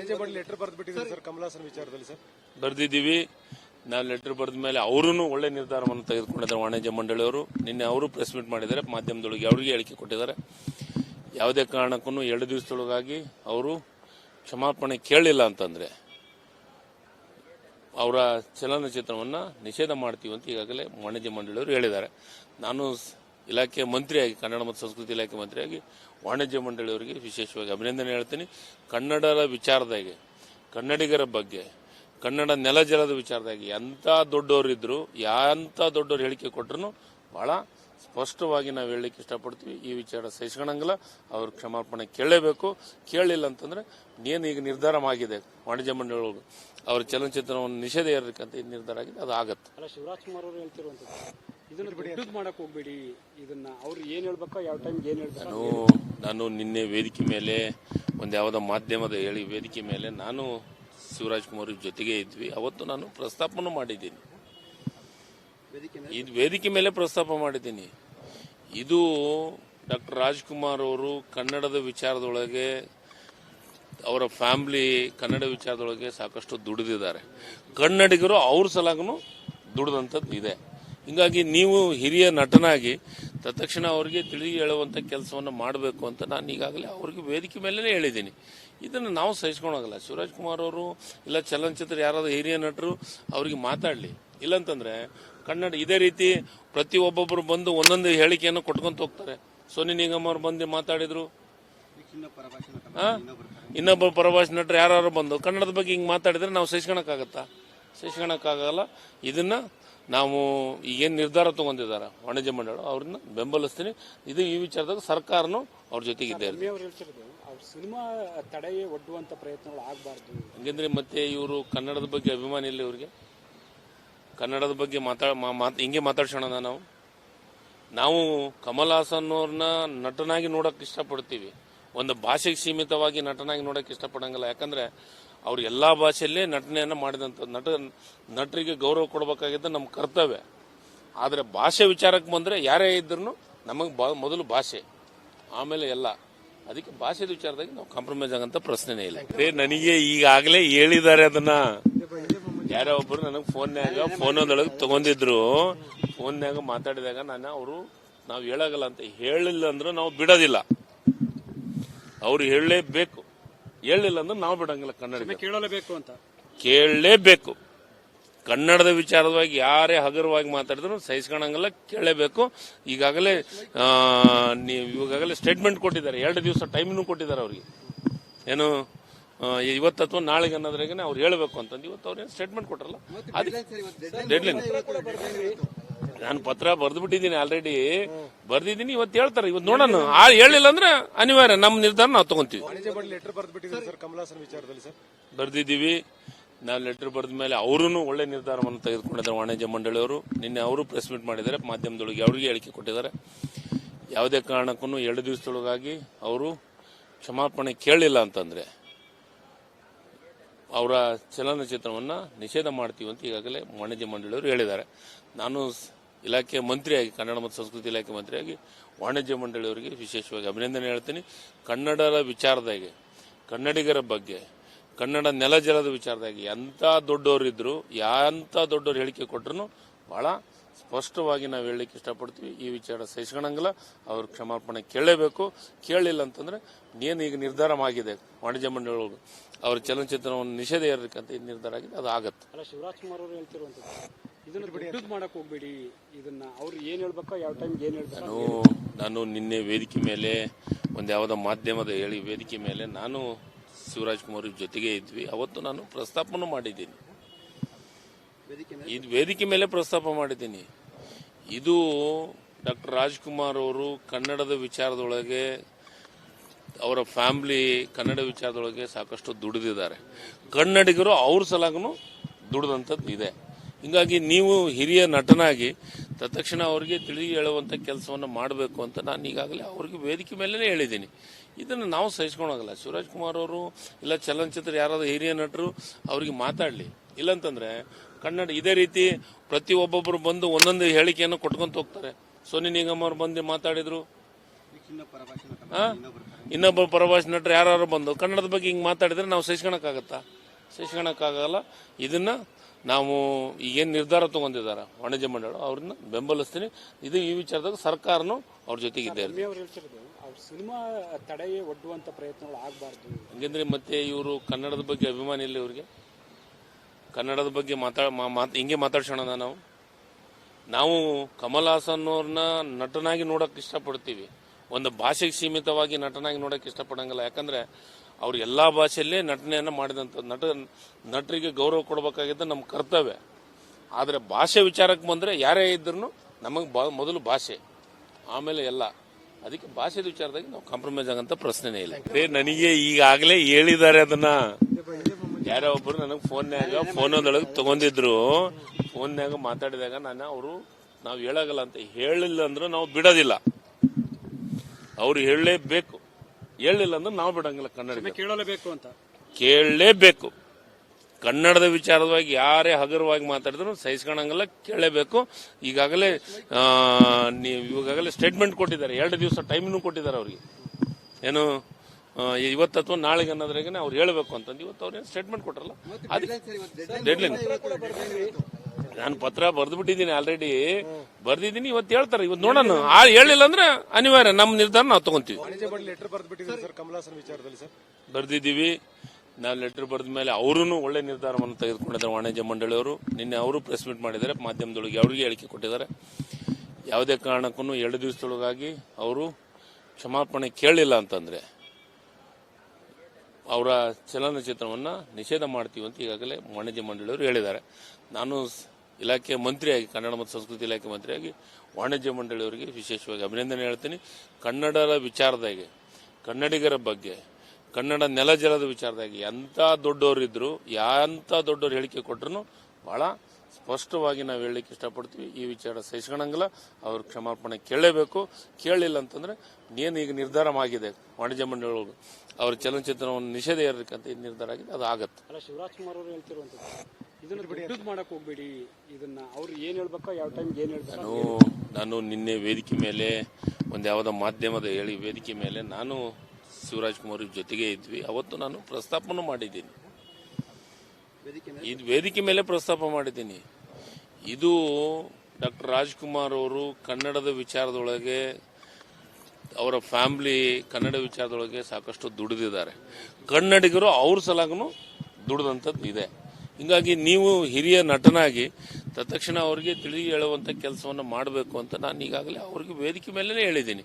ವಾಣಿಜ್ಯ letter sir Kamal Haasan ವಿಚಾರದಲ್ಲಿ sir ಬರೆದಿದ್ದೀವಿ. ನಾವು ಲೆಟರ್ ಬರೆದ ಮೇಲೆ ಅವರೂ ಒಳ್ಳೆ ನಿರ್ಧಾರವನ್ನು ತೆಗೆದುಕೊಂಡಿದ್ದಾರೆ ವಾಣಿಜ್ಯ ಮಂಡಳಿಯವರು. ನಿನ್ನೆ ಅವರು ಪ್ರೆಸ್ ಮೀಟ್ ಮಾಡಿದ್ದಾರೆ ಮಾಧ್ಯಮದೊಳಗೆ ಅವರಿಗೆ ಹೇಳಿಕೆ ಕೊಟ್ಟಿದ್ದಾರೆ. ಯಾವುದೇ ಕಾರಣಕ್ಕೂ ಎರಡು ದಿವಸದೊಳಗಾಗಿ ಅವರು ಕ್ಷಮಾಪಣೆ ಕೇಳಿಲ್ಲ ಅಂತಂದ್ರೆ ಅವರ ಚಲನಚಿತ್ರವನ್ನು ನಿಷೇಧ ಮಾಡ್ತೀವಿ ಅಂತ ಈಗಾಗಲೇ ವಾಣಿಜ್ಯ ಮಂಡಳಿಯವರು ಹೇಳಿದ್ದಾರೆ. ನಾನು ಸ್- ಇಲಾಖೆ ಮಂತ್ರಿಯಾಗಿ, ಕನ್ನಡ ಮತ್ತು ಸಂಸ್ಕೃತಿ ಇಲಾಖೆ ಮಂತ್ರಿಯಾಗಿ ವಾಣಿಜ್ಯ ಮಂಡಳಿಯವರಿಗೆ ವಿಶೇಷವಾಗಿ ಅಭಿನಂದನೆ ಹೇಳ್ತೀನಿ. ಕನ್ನಡದ ವಿಚಾರದಾಗೆ, ಕನ್ನಡಿಗರ ಬಗ್ಗೆ, ಕನ್ನಡ ನೆಲ ಜಲದ ವಿಚಾರದಾಗಿ ಎಂಥ ದೊಡ್ಡವರಿದ್ರು ಯಾಂಥ ದೊಡ್ಡವರು ಹೇಳಿಕೆ ಕೊಟ್ಟರು ಬಹಳ ಸ್ಪಷ್ಟವಾಗಿ ನಾವು ಹೇಳಲಿಕ್ಕೆ ಇಷ್ಟಪಡ್ತೀವಿ. ಈ ವಿಚಾರ ಸಹಿಸ್ಕೊಳಂಗಿಲ್ಲ ಅವ್ರ ಕ್ಷಮಾಪಣೆ ಕೇಳಲೇಬೇಕು. ಕೇಳಲಿಲ್ಲ ಅಂತಂದ್ರೆ ಏನು ಈಗ ನಿರ್ಧಾರ ಆಗಿದೆ? ವಾಣಿಜ್ಯ ಮಂಡಳಿಗಳು, ಅವ್ರ ಚಲನಚಿತ್ರವನ್ನು ನಿಷೇಧ ಇರಬೇಕಂತ ಈ ನಿರ್ಧಾರ ಆಗಿದೆ. ಅದು ಆಗತ್ತೆ. ಇದನ್ನ ಹೋಗ್ಬೇಡಿ. ಇದನ್ನ ಅವ್ರು ಏನ್ ಹೇಳ್ಬೇಕೋ ಯಾವ ಟೈಮ್ ಏನ್ ಹೇಳ್ಬೇಕು ನಾನು ನಾನು ನಿನ್ನೆ ವೇದಿಕೆ ಮೇಲೆ ಒಂದು ಯಾವುದೋ ಮಾಧ್ಯಮದ ಹೇಳಿ ವೇದಿಕೆ ಮೇಲೆ ನಾನು ಶಿವರಾಜ್ ಕುಮಾರ್ ಜೊತೆಗೆ ಇದ್ವಿ. ಅವತ್ತು ನಾನು ಪ್ರಸ್ತಾಪನೂ ಮಾಡಿದ್ದೀನಿ. ಇದು ವೇದಿಕೆ ಮೇಲೆ ಪ್ರಸ್ತಾಪ ಮಾಡಿದ್ದೀನಿ. ಇದು ಡಾಕ್ಟರ್ ರಾಜ್ಕುಮಾರ್ ಅವರು ಕನ್ನಡದ ವಿಚಾರದೊಳಗೆ ಅವರ ಫ್ಯಾಮಿಲಿ ಕನ್ನಡ ವಿಚಾರದೊಳಗೆ ಸಾಕಷ್ಟು ದುಡಿದಿದ್ದಾರೆ. ಕನ್ನಡಿಗರು ಅವ್ರ ಸಲಾಗೂ ದುಡಿದಂಥದ್ದು ಇದೆ ಹಿಂಗಾಗಿ ನೀವು ಹಿರಿಯ ನಟನಾಗಿ ತತ್ಕ್ಷಣ ಅವರಿಗೆ ತಿಳಿ ಹೇಳುವಂಥ ಕೆಲಸವನ್ನು ಮಾಡಬೇಕು ಅಂತ ನಾನು ಈಗಾಗಲೇ ಅವ್ರಿಗೆ ವೇದಿಕೆ ಮೇಲೇ ಹೇಳಿದ್ದೀನಿ. ಇದನ್ನು ನಾವು ಸಹಿಸ್ಕೊಳೋಗಲ್ಲ. ಶಿವರಾಜ್ ಕುಮಾರ್ ಅವರು ಇಲ್ಲ ಚಲನಚಿತ್ರ ಯಾರಾದರೂ ಹಿರಿಯ ನಟರು ಅವರಿಗೆ ಮಾತಾಡಲಿ. ಇಲ್ಲಂತಂದರೆ ಕನ್ನಡ ಇದೇ ರೀತಿ ಪ್ರತಿ ಒಬ್ಬೊಬ್ಬರು ಬಂದು ಒಂದೊಂದು ಹೇಳಿಕೆಯನ್ನು ಕೊಟ್ಕೊಂತ ಹೋಗ್ತಾರೆ. ಸೋನಿ ನಿಗಮ್ ಅವರು ಬಂದು ಮಾತಾಡಿದರು? ಇನ್ನೊಬ್ಬ ಪರಭಾಷೆ ನಟರು ಯಾರು ಬಂದು ಕನ್ನಡದ ಬಗ್ಗೆ ಹಿಂಗೆ ಮಾತಾಡಿದರೆ ನಾವು ಸಹಿಸ್ಕೊಳಕ್ಕಾಗತ್ತಾ? ಸಹಿಸ್ಕೊಳಕ್ಕಾಗಲ್ಲ. ಇದನ್ನ ನಾವು ಈಗೇನು ನಿರ್ಧಾರ ತಗೊಂಡಿದ್ದಾರೆ ವಾಣಿಜ್ಯ ಮಂಡಳ ಅವ್ರನ್ನ ಬೆಂಬಲಿಸ್ತೀನಿ. ಇದು ಈ ವಿಚಾರದಾಗ ಸರ್ಕಾರನು ಅವ್ರ ಜೊತೆಗಿದ್ದೇ ಸಿನಿಮಾ ತಡೆ ಒಡ್ಡುವಂತ ಪ್ರಯತ್ನಗಳು ಆಗಬಾರ್ದು. ಹಂಗಂದ್ರೆ ಮತ್ತೆ ಇವರು ಕನ್ನಡದ ಬಗ್ಗೆ ಅಭಿಮಾನ ಇಲ್ಲ ಇವ್ರಿಗೆ. ಕನ್ನಡದ ಬಗ್ಗೆ ಮಾತಾಡ ಹಿಂಗೆ ಮಾತಾಡ್ಸೋಣ ನಾವು. ನಾವು ಕಮಲ್ ಹಾಸನ್ ಅವ್ರನ್ನ ನಟನಾಗಿ ನೋಡಕ್ ಇಷ್ಟಪಡ್ತೀವಿ. ಒಂದು ಭಾಷೆಗೆ ಸೀಮಿತವಾಗಿ ನಟನಾಗಿ ನೋಡಕ್ ಇಷ್ಟಪಡಂಗಿಲ್ಲ. ಯಾಕಂದ್ರೆ ಅವ್ರು ಎಲ್ಲಾ ಭಾಷೆಯಲ್ಲೇ ನಟನೆಯನ್ನ ಮಾಡಿದಂತ, ನಟ, ನಟರಿಗೆ ಗೌರವ ಕೊಡಬೇಕಾಗಿದ್ದ ನಮ್ಮ ಕರ್ತವ್ಯ. ಆದರೆ ಭಾಷೆ ವಿಚಾರಕ್ಕೆ ಬಂದ್ರೆ ಯಾರೇ ಇದ್ರೂ ನಮಗೆ ಮೊದಲು ಭಾಷೆ, ಆಮೇಲೆ ಎಲ್ಲ. ಅದಕ್ಕೆ ಭಾಷೆದ ವಿಚಾರದಾಗ ನಾವು ಕಾಂಪ್ರಮೈಸ್ ಆಗಂತ ಪ್ರಶ್ನೆನೇ ಇಲ್ಲ. ಅದೇ ನನಗೆ ಈಗಾಗಲೇ ಹೇಳಿದ್ದಾರೆ ಅದನ್ನ. ಯಾರೋ ಒಬ್ರು ನನಗೆ ಫೋನ್ನಾಗ ಫೋನೊಂದೊಳಗೆ ತಗೊಂಡಿದ್ರು. ಫೋನ್ನಾಗ ಮಾತಾಡಿದಾಗ ನಾನು ಅವರು, ನಾವು ಹೇಳಾಗಲ್ಲ ಅಂತ ಹೇಳಿಲ್ಲ ಅಂದ್ರೆ ನಾವು ಬಿಡೋದಿಲ್ಲ. ಅವ್ರು ಹೇಳಲೇಬೇಕು. ಹೇಳಿಲ್ಲ ಅಂದ್ರೆ ನಾವು ಬಿಡಂಗಿಲ್ಲ ಕನ್ನಡ ಕೇಳಲೇಬೇಕು ಅಂತ. ಕೇಳಲೇಬೇಕು. ಕನ್ನಡದ ವಿಚಾರವಾಗಿ ಯಾರೇ ಹಗುರವಾಗಿ ಮಾತಾಡಿದ್ರು ಸಹಿಸ್ಕೊಳಂಗಿಲ್ಲ ಕೇಳಲೇಬೇಕು. ಈಗಾಗಲೇ ನೀವು ಇವಾಗಲೇ ಸ್ಟೇಟ್ಮೆಂಟ್ ಕೊಟ್ಟಿದ್ದಾರೆ. ಎರಡು ದಿವಸ ಟೈಮ್ನು ಕೊಟ್ಟಿದ್ದಾರೆ ಅವ್ರಿಗೆ. ಏನು ಇವತ್ತು ಅಥವಾ ನಾಳೆಗೆ ಅನ್ನೋದ್ರಾಗೆ ಅವ್ರು ಹೇಳಬೇಕು ಅಂತಂದು ಇವತ್ತು ಅವ್ರೇನು ಸ್ಟೇಟ್ಮೆಂಟ್ ಕೊಟ್ಟರಲ್ಲ ಅದಕ್ಕೆ ಡೆಡ್ಲೈನ್ ನಾನು ಪತ್ರ ಬರೆದು ಬಿಟ್ಟಿದ್ದೀನಿ ಆಲ್ರೆಡಿ ಬರ್ದಿದ್ದೀನಿ ಇವತ್ತು ಹೇಳ್ತಾರೆ. ಇವತ್ತು ನೋಡೋಣ. ಆ ಹೇಳಿಲ್ಲ ಅಂದ್ರೆ ಅನಿವಾರ್ಯ. ನಮ್ಮ ನಿರ್ಧಾರ ನಾವು ತಗೊಂತೀವಿ. ಬರ್ದಿದ್ದೀವಿ. ನಾವು ಲೆಟರ್ ಬರೆದ ಮೇಲೆ ಅವರೂ ಒಳ್ಳೆ ನಿರ್ಧಾರವನ್ನು ತೆಗೆದುಕೊಂಡಿದ್ದಾರೆ ವಾಣಿಜ್ಯ ಮಂಡಳಿಯವರು. ನಿನ್ನೆ ಅವರು ಪ್ರೆಸ್ ಮೀಟ್ ಮಾಡಿದ್ದಾರೆ ಮಾಧ್ಯಮದೊಳಗೆ ಅವರಿಗೆ ಹೇಳಿಕೆ ಕೊಟ್ಟಿದ್ದಾರೆ. ಯಾವುದೇ ಕಾರಣಕ್ಕೂ ಎರಡು ದಿವಸದೊಳಗಾಗಿ ಅವರು ಕ್ಷಮಾಪಣೆ ಕೇಳಿಲ್ಲ ಅಂತಂದ್ರೆ ಅವರ ಚಲನಚಿತ್ರವನ್ನು ನಿಷೇಧ ಮಾಡ್ತೀವಿ ಅಂತ ಈಗಾಗಲೇ ವಾಣಿಜ್ಯ ಮಂಡಳಿಯವರು ಹೇಳಿದ್ದಾರೆ. ನಾನು ಸ್- ಇಲಾಖೆ ಮಂತ್ರಿಯಾಗಿ, ಕನ್ನಡ ಮತ್ತು ಸಂಸ್ಕೃತಿ ಇಲಾಖೆ ಮಂತ್ರಿಯಾಗಿ ವಾಣಿಜ್ಯ ಮಂಡಳಿಯವರಿಗೆ ವಿಶೇಷವಾಗಿ ಅಭಿನಂದನೆ ಹೇಳ್ತೀನಿ. ಕನ್ನಡದ ವಿಚಾರದಾಗೆ, ಕನ್ನಡಿಗರ ಬಗ್ಗೆ, ಕನ್ನಡ ನೆಲ ಜಲದ ವಿಚಾರದಾಗಿ ಎಂಥ ದೊಡ್ಡವರಿದ್ರು ಯಾಂಥ ದೊಡ್ಡವರು ಹೇಳಿಕೆ ಕೊಟ್ಟರು ಬಹಳ ಸ್ಪಷ್ಟವಾಗಿ ನಾವು ಹೇಳಲಿಕ್ಕೆ ಇಷ್ಟಪಡ್ತೀವಿ. ಈ ವಿಚಾರ ಸಹಿಸ್ಕೊಳಂಗಿಲ್ಲ ಅವ್ರ ಕ್ಷಮಾಪಣೆ ಕೇಳಲೇಬೇಕು. ಕೇಳಲಿಲ್ಲ ಅಂತಂದ್ರೆ ಏನು ಈಗ ನಿರ್ಧಾರ ಆಗಿದೆ ವಾಣಿಜ್ಯ ಮಂಡಳಿಗಳು ಅವ್ರ ಚಲನಚಿತ್ರವನ್ನು ನಿಷೇಧ ಇರಬೇಕಂತ ನಿರ್ಧಾರ ಆಗಿದೆ? ಅದು ಆಗತ್ತೆ. ಇದನ್ನ ದೊಡ್ಡದು ಮಾಡಕ್ ಹೋಗ್ಬೇಡಿ. ಇದನ್ನ ಅವ್ರು ಏನ್ ಹೇಳ್ಬೇಕೋ ಯಾವ ಟೈಮ್ ಏನ್ ಹೇಳ್ಬೇಕು. ನಾನು ನಾನು ನಿನ್ನೆ ವೇದಿಕೆ ಮೇಲೆ ಒಂದು ಯಾವುದೋ ಮಾಧ್ಯಮದ ಹೇಳಿ ವೇದಿಕೆ ಮೇಲೆ ನಾನು ಶಿವರಾಜ್ ಕುಮಾರ್ ಜೊತೆಗೆ ಇದ್ವಿ. ಅವತ್ತು ನಾನು ಪ್ರಸ್ತಾಪನೂ ಮಾಡಿದ್ದೀನಿ. ಇದು ವೇದಿಕೆ ಮೇಲೆ ಪ್ರಸ್ತಾಪ ಮಾಡಿದ್ದೀನಿ. ಇದು ಡಾಕ್ಟರ್ ರಾಜ್ಕುಮಾರ್ ಅವರು ಕನ್ನಡದ ವಿಚಾರದೊಳಗೆ ಅವರ ಫ್ಯಾಮಿಲಿ ಕನ್ನಡ ವಿಚಾರದೊಳಗೆ ಸಾಕಷ್ಟು ದುಡಿದಿದ್ದಾರೆ. ಕನ್ನಡಿಗರು ಅವ್ರ ಸಲಾಗೂ ದುಡಿದಂಥದ್ದು ಇದೆ ಹಿಂಗಾಗಿ ನೀವು ಹಿರಿಯ ನಟನಾಗಿ ತತ್ಕ್ಷಣ ಅವರಿಗೆ ತಿಳಿ ಹೇಳುವಂಥ ಕೆಲಸವನ್ನು ಮಾಡಬೇಕು ಅಂತ ನಾನು ಈಗಾಗಲೇ ಅವ್ರಿಗೆ ವೇದಿಕೆ ಮೇಲೇ ಹೇಳಿದ್ದೀನಿ. ಇದನ್ನು ನಾವು ಸಹಿಸ್ಕೊಳೋಗಲ್ಲ ಶಿವರಾಜ್ ಕುಮಾರ್ ಅವರು ಇಲ್ಲ ಚಲನಚಿತ್ರ ಯಾರಾದರೂ ಹಿರಿಯ ನಟರು ಅವರಿಗೆ ಮಾತಾಡಲಿ. ಇಲ್ಲಂತಂದರೆ ಕನ್ನಡ ಇದೇ ರೀತಿ ಪ್ರತಿ ಒಬ್ಬೊಬ್ಬರು ಬಂದು ಒಂದೊಂದು ಹೇಳಿಕೆಯನ್ನು ಕೊಟ್ಕೊಂತ ಹೋಗ್ತಾರೆ. ಸೋನಿ ನಿಗಮ್ ಅವರು ಬಂದು ಮಾತಾಡಿದ್ರು. ಇನ್ನೊಬ್ಬರು ಇನ್ನೊಬ್ಬ ಪರಭಾಷೆ ನಟರು ಯಾರು ಬಂದು ಕನ್ನಡದ ಬಗ್ಗೆ ಹಿಂಗೆ ಮಾತಾಡಿದ್ರೆ ನಾವು ಸಹಿಸ್ಕೊಳಕ್ಕಾಗತ್ತಾ? ಸಹಿಸ್ಕೊಳಕ್ಕಾಗಲ್ಲ. ಇದನ್ನ ನಾವು ಈಗೇನು ನಿರ್ಧಾರ ತಗೊಂಡಿದ್ದಾರೆ ವಾಣಿಜ್ಯ ಮಂಡಳ ಅವ್ರನ್ನ ಬೆಂಬಲಿಸ್ತೀನಿ. ಇದು ಈ ವಿಚಾರದಾಗ ಸರ್ಕಾರನು ಅವ್ರ ಜೊತೆಗಿದ್ದೇ ಇರ್ತದೆ ಸಿನಿಮಾ ತಡೆಯೇ ಒಡ್ಡುವಂತ ಪ್ರಯತ್ನಗಳು ಆಗಬಾರ್ದು. ಹಂಗಂದ್ರೆ ಮತ್ತೆ ಇವರು ಕನ್ನಡದ ಬಗ್ಗೆ ಅಭಿಮಾನ ಇಲ್ಲ ಇವ್ರಿಗೆ. ಕನ್ನಡದ ಬಗ್ಗೆ ಮಾತಾಡ ಮಾತ್ ಹಿಂಗೆ ಮಾತಾಡ್ಸೋಣ ನಾವು. ನಾವು ಕಮಲ್ ಹಾಸನ್ ಅವ್ರನ್ನ ನಟನಾಗಿ ನೋಡಕ್ ಇಷ್ಟಪಡ್ತೀವಿ. ಒಂದು ಭಾಷೆಗೆ ಸೀಮಿತವಾಗಿ ನಟನಾಗಿ ನೋಡಕ್ ಇಷ್ಟಪಡಂಗಿಲ್ಲ. ಯಾಕಂದ್ರೆ ಅವ್ರು ಎಲ್ಲಾ ಭಾಷೆಯಲ್ಲೇ ನಟನೆಯನ್ನ ಮಾಡಿದಂತ ನಟ ನಟರಿಗೆ ಗೌರವ ಕೊಡಬೇಕಾಗಿದ್ದ ನಮ್ಮ ಕರ್ತವ್ಯ. ಆದರೆ ಭಾಷೆ ವಿಚಾರಕ್ಕೆ ಬಂದ್ರೆ ಯಾರೇ ಇದ್ರೂ ನಮಗೆ ಮೊದಲು ಭಾಷೆ ಆಮೇಲೆ ಎಲ್ಲ. ಅದಕ್ಕೆ ಭಾಷೆದ ವಿಚಾರದಾಗ ನಾವು ಕಾಂಪ್ರಮೈಸ್ ಆಗಂತ ಪ್ರಶ್ನೆನೇ ಇಲ್ಲ. ಅದೇ ನನಗೆ ಈಗಾಗಲೇ ಹೇಳಿದ್ದಾರೆ ಅದನ್ನ. ಯಾರೋ ಒಬ್ರು ನನಗೆ ಫೋನ್ಯಾಗ ಒಂದೊಳಗೆ ತಗೊಂಡಿದ್ರು. ಫೋನ್ನಾಗ ಮಾತಾಡಿದಾಗ ನಾನು ಅವರು ನಾವು ಹೇಳಾಗಲ್ಲ ಅಂತ ಹೇಳಿಲ್ಲ ಅಂದ್ರೆ ನಾವು ಬಿಡೋದಿಲ್ಲ. ಅವ್ರು ಹೇಳಲೇಬೇಕು. ಹೇಳಿಲ್ಲ ಅಂದ್ರೆ ನಾವು ಬಿಡಂಗಿಲ್ಲ ಕನ್ನಡ ಕೇಳಲೇಬೇಕು ಅಂತ. ಕೇಳಲೇಬೇಕು. ಕನ್ನಡದ ವಿಚಾರವಾಗಿ ಯಾರೇ ಹಗುರವಾಗಿ ಮಾತಾಡಿದ್ರು ಸಹಿಸ್ಕೊಳಂಗಿಲ್ಲ ಕೇಳಲೇಬೇಕು. ಈಗಾಗಲೇ ನೀವು ಈಗಾಗಲೇ ಸ್ಟೇಟ್ಮೆಂಟ್ ಕೊಟ್ಟಿದ್ದಾರೆ. ಎರಡು ದಿವಸ ಟೈಮ್ನು ಕೊಟ್ಟಿದ್ದಾರೆ ಅವ್ರಿಗೆ. ಏನು ಇವತ್ತು ಅಥವಾ ನಾಳೆಗೆ ಅನ್ನೋದ್ರಾಗೇನೆ ಅವ್ರು ಹೇಳಬೇಕು ಅಂತಂದು ಇವತ್ತು ಅವ್ರೇನು ಸ್ಟೇಟ್ಮೆಂಟ್ ಕೊಟ್ಟರಲ್ಲ ಅದಕ್ಕೆ ಡೆಡ್ಲೈನ್ ನಾನು ಪತ್ರ ಬರ್ದ್ಬಿಟ್ಟಿದ್ದೀನಿ ಆಲ್ರೆಡಿ ಬರ್ದಿದ್ದೀನಿ ಇವತ್ತು ಹೇಳ್ತಾರೆ. ಇವತ್ತು ನೋಡೋಣ. ಆ ಹೇಳಿಲ್ಲ ಅಂದ್ರೆ ಅನಿವಾರ್ಯ. ನಮ್ಮ ನಿರ್ಧಾರ ನಾವು ತಗೊಂತೀವಿ. ಬರೆದು ಬರ್ದಿದ್ದೀವಿ. ನಾವು ಲೆಟರ್ ಬರೆದ ಮೇಲೆ ಅವರು ಒಳ್ಳೆ ನಿರ್ಧಾರವನ್ನು ತೆಗೆದುಕೊಂಡಿದ್ದಾರೆ ವಾಣಿಜ್ಯ ಮಂಡಳಿಯವರು ನಿನ್ನೆ ಅವರು ಪ್ರೆಸ್ ಮೀಟ್ ಮಾಡಿದ್ದಾರೆ ಮಾಧ್ಯಮದೊಳಗೆ ಅವರಿಗೆ ಹೇಳಿಕೆ ಕೊಟ್ಟಿದ್ದಾರೆ. ಯಾವುದೇ ಕಾರಣಕ್ಕೂ ಎರಡು ದಿವಸದೊಳಗಾಗಿ ಅವರು ಕ್ಷಮಾಪಣೆ ಕೇಳಿಲ್ಲ ಅಂತಂದ್ರೆ ಅವರ ಚಲನಚಿತ್ರವನ್ನು ನಿಷೇಧ ಮಾಡ್ತೀವಿ ಅಂತ ಈಗಾಗಲೇ ವಾಣಿಜ್ಯ ಮಂಡಳಿಯವರು ಹೇಳಿದ್ದಾರೆ. ನಾನು ಇಲಾಖೆ ಮಂತ್ರಿಯಾಗಿ, ಕನ್ನಡ ಮತ್ತು ಸಂಸ್ಕೃತಿ ಇಲಾಖೆ ಮಂತ್ರಿಯಾಗಿ, ವಾಣಿಜ್ಯ ಮಂಡಳಿಯವರಿಗೆ ವಿಶೇಷವಾಗಿ ಅಭಿನಂದನೆ ಹೇಳ್ತೀನಿ. ಕನ್ನಡದ ವಿಚಾರದಾಗೆ, ಕನ್ನಡಿಗರ ಬಗ್ಗೆ, ಕನ್ನಡ ನೆಲ ಜಲದ ವಿಚಾರದಾಗಿ ಎಂಥ ದೊಡ್ಡವರಿದ್ರು ಎಂಥ ದೊಡ್ಡವರು ಹೇಳಿಕೆ ಕೊಟ್ಟರು ಬಹಳ ಸ್ಪಷ್ಟವಾಗಿ ನಾವು ಹೇಳಲಿಕ್ಕೆ ಇಷ್ಟಪಡ್ತೀವಿ. ಈ ವಿಚಾರ ಸಹಿಸ್ಕೊಳಂಗಿಲ್ಲ. ಅವ್ರ ಕ್ಷಮಾಪಣೆ ಕೇಳಲೇಬೇಕು. ಕೇಳಲಿಲ್ಲ ಅಂತಂದ್ರೆ ಏನು ಈಗ ನಿರ್ಧಾರ ಆಗಿದೆ ವಾಣಿಜ್ಯ ಮಂಡಳಿಗಳು. ಅವ್ರ ಚಲನಚಿತ್ರವನ್ನು ನಿಷೇಧ ಇರಬೇಕಂತ ನಿರ್ಧಾರ ಆಗಿದೆ. ಅದು ಆಗತ್ತೆ. ಇದನ್ನ ದೊಡ್ಡದು ಮಾಡಕ್ ಹೋಗ್ಬೇಡಿ. ಇದನ್ನ ಅವ್ರು ಏನ್ ಹೇಳ್ಬೇಕೋ ಯಾವ ಟೈಮ್ ಏನ್ ಹೇಳ್ಬೇಕು ನಾನು ನಾನು ನಿನ್ನೆ ವೇದಿಕೆ ಮೇಲೆ ಒಂದು ಯಾವುದೋ ಮಾಧ್ಯಮದ ಹೇಳಿ ವೇದಿಕೆ ಮೇಲೆ ನಾನು ಶಿವರಾಜ್ ಕುಮಾರ್ ಜೊತೆಗೆ ಇದ್ವಿ. ಅವತ್ತು ನಾನು ಪ್ರಸ್ತಾಪನೂ ಮಾಡಿದ್ದೀನಿ. ಇದು ವೇದಿಕೆ ಮೇಲೆ ಪ್ರಸ್ತಾಪ ಮಾಡಿದ್ದೀನಿ. ಇದು ಡಾಕ್ಟರ್ ರಾಜ್ಕುಮಾರ್ ಅವರು ಕನ್ನಡದ ವಿಚಾರದೊಳಗೆ ಅವರ ಫ್ಯಾಮಿಲಿ ಕನ್ನಡ ವಿಚಾರದೊಳಗೆ ಸಾಕಷ್ಟು ದುಡಿದಿದ್ದಾರೆ. ಕನ್ನಡಿಗರು ಅವ್ರ ಸಲಾಗೂ ದುಡಿದಂಥದ್ದು ಇದೆ. ಹಿಂಗಾಗಿ ನೀವು ಹಿರಿಯ ನಟನಾಗಿ ತತ್ಕ್ಷಣ ಅವರಿಗೆ ತಿಳಿ ಹೇಳುವಂಥ ಕೆಲಸವನ್ನು ಮಾಡಬೇಕು ಅಂತ ನಾನು ಈಗಾಗಲೇ ಅವ್ರಿಗೆ ವೇದಿಕೆ ಮೇಲೇ ಹೇಳಿದ್ದೀನಿ.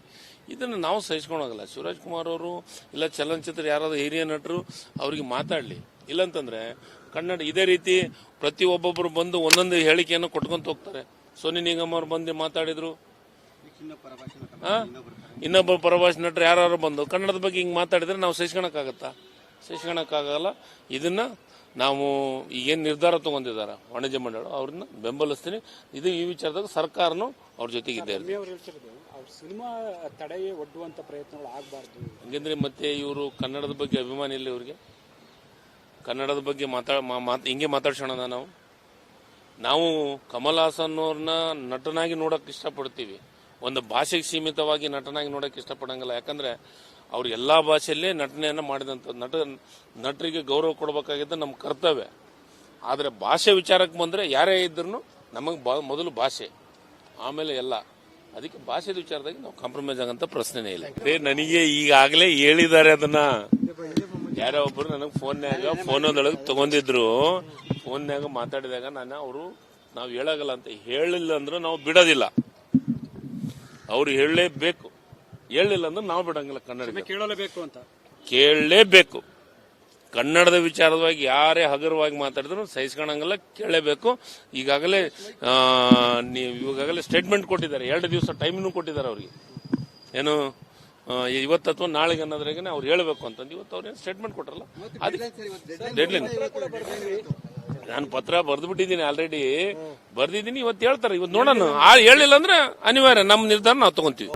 ಇದನ್ನು ನಾವು ಸಹಿಸ್ಕೊಳೋಗಲ್ಲ. ಶಿವರಾಜ್ ಕುಮಾರ್ ಅವರು ಇಲ್ಲ ಚಲನಚಿತ್ರ ಯಾರಾದ್ರೂ ಹಿರಿಯ ನಟರು ಅವರಿಗೆ ಮಾತಾಡಲಿ. ಇಲ್ಲಂತಂದ್ರೆ ಕನ್ನಡ ಇದೇ ರೀತಿ ಪ್ರತಿ ಒಬ್ಬೊಬ್ಬರು ಬಂದು ಒಂದೊಂದು ಹೇಳಿಕೆಯನ್ನು ಕೊಟ್ಕೊಂತ ಹೋಗ್ತಾರೆ. ಸೋನಿ ನಿಗಮ್ ಅವರು ಬಂದು ಮಾತಾಡಿದ್ರು. ಹಾಂ? ಇನ್ನೊಬ್ಬ ಪರಭಾಷೆ ನಟರು ಯಾರು ಬಂದು ಕನ್ನಡದ ಬಗ್ಗೆ ಹಿಂಗೆ ಮಾತಾಡಿದ್ರೆ ನಾವು ಸಹಿಸ್ಕೊಳಕ್ಕಾಗತ್ತಾ? ಸಹಿಸ್ಕೊಳಕ್ಕಾಗಲ್ಲ ಇದನ್ನ ನಾವು ಈಗೇನು ನಿರ್ಧಾರ ತಗೊಂಡಿದ್ದಾರೆ ವಾಣಿಜ್ಯ ಮಂಡಳಿ ಅವ್ರನ್ನ ಬೆಂಬಲಿಸ್ತೀನಿ. ಇದು ಈ ವಿಚಾರದಾಗ ಸರ್ಕಾರನು ಅವ್ರ ಜೊತೆಗಿದ್ದೇ ಇರ್ತದೆ ಸಿನಿಮಾ ಪ್ರಯತ್ನಗಳು ಆಗಬಾರ್ದು. ಹಂಗಂದ್ರೆ ಮತ್ತೆ ಇವರು ಕನ್ನಡದ ಬಗ್ಗೆ ಅಭಿಮಾನ ಇಲ್ಲ ಇವ್ರಿಗೆ. ಕನ್ನಡದ ಬಗ್ಗೆ ಮಾತಾಡ ಮಾತು ಹಿಂಗೆ ಮಾತಾಡ್ಸೋಣ ನಾವು. ನಾವು ಕಮಲ್ ಹಾಸನ್ ಅವ್ರನ್ನ ನಟನಾಗಿ ನೋಡಕ್ ಇಷ್ಟಪಡ್ತೀವಿ. ಒಂದು ಭಾಷೆಗೆ ಸೀಮಿತವಾಗಿ ನಟನಾಗಿ ನೋಡಕ್ ಇಷ್ಟಪಡಂಗಿಲ್ಲ. ಯಾಕಂದ್ರೆ ಅವ್ರು ಎಲ್ಲಾ ಭಾಷೆಯಲ್ಲೇ ನಟನೆಯನ್ನ ಮಾಡಿದಂತ ನಟ, ನಟರಿಗೆ ಗೌರವ ಕೊಡಬೇಕಾಗಿದ್ದ ನಮ್ಮ ಕರ್ತವ್ಯ. ಆದರೆ ಭಾಷೆ ವಿಚಾರಕ್ಕೆ ಬಂದ್ರೆ ಯಾರೇ ಇದ್ರೂ ನಮಗೆ ಮೊದಲು ಭಾಷೆ, ಆಮೇಲೆ ಎಲ್ಲ. ಅದಕ್ಕೆ ಭಾಷೆದ ವಿಚಾರದಾಗ ನಾವು ಕಾಂಪ್ರಮೈಸ್ ಆಗಂತ ಪ್ರಶ್ನೆನೇ ಇಲ್ಲ. ಅದೇ ನನಗೆ ಈಗಾಗಲೇ ಹೇಳಿದ್ದಾರೆ ಅದನ್ನ. ಯಾರೋ ಒಬ್ರು ನನಗೆ ಫೋನ್ನಾಗ ಫೋನದೊಳಗೆ ತಗೊಂಡಿದ್ರು. ಫೋನ್ನಾಗ ಮಾತಾಡಿದಾಗ ನಾನು ಅವರು, ನಾವು ಹೇಳಾಗಲ್ಲ ಅಂತ ಹೇಳಿಲ್ಲ ಅಂದ್ರೆ ನಾವು ಬಿಡೋದಿಲ್ಲ. ಅವ್ರು ಹೇಳಲೇಬೇಕು. ಹೇಳಿಲ್ಲ ಅಂದ್ರೆ ನಾವು ಬಿಡಂಗಿಲ್ಲ ಕನ್ನಡ ಕೇಳಲೇಬೇಕು ಅಂತ. ಕೇಳಲೇಬೇಕು. ಕನ್ನಡದ ವಿಚಾರವಾಗಿ ಯಾರೇ ಹಗುರವಾಗಿ ಮಾತಾಡಿದ್ರು ಸಹಿಸ್ಕೊಳಂಗಿಲ್ಲ ಕೇಳಲೇಬೇಕು. ಈಗಾಗಲೇ ನೀವು ಈಗಾಗಲೇ ಸ್ಟೇಟ್ಮೆಂಟ್ ಕೊಟ್ಟಿದ್ದಾರೆ. ಎರಡು ದಿವಸ ಟೈಮ್ನು ಕೊಟ್ಟಿದ್ದಾರೆ ಅವ್ರಿಗೆ. ಏನು ಇವತ್ತು ಅಥವಾ ನಾಳೆಗೆ ಅನ್ನೋದ್ರಾಗೆ ಅವ್ರು ಹೇಳಬೇಕು ಅಂತಂದು. ಇವತ್ತು ಅವ್ರೇನು ಸ್ಟೇಟ್ಮೆಂಟ್ ಕೊಟ್ರಲ್ಲ? ಅದಕ್ಕೆ ಡೆಡ್ಲೈನ್ ನಾನು ಪತ್ರ ಬರ್ದ್ಬಿಟ್ಟಿದ್ದೀನಿ ಆಲ್ರೆಡಿ ಬರ್ದಿದ್ದೀನಿ ಇವತ್ತು ಹೇಳ್ತಾರೆ. ಇವತ್ತು ನೋಡೋಣ. ಆ ಹೇಳಿಲ್ಲ ಅಂದ್ರೆ ಅನಿವಾರ್ಯ. ನಮ್ಮ ನಿರ್ಧಾರ ನಾವು ತಗೊಂತೀವಿ.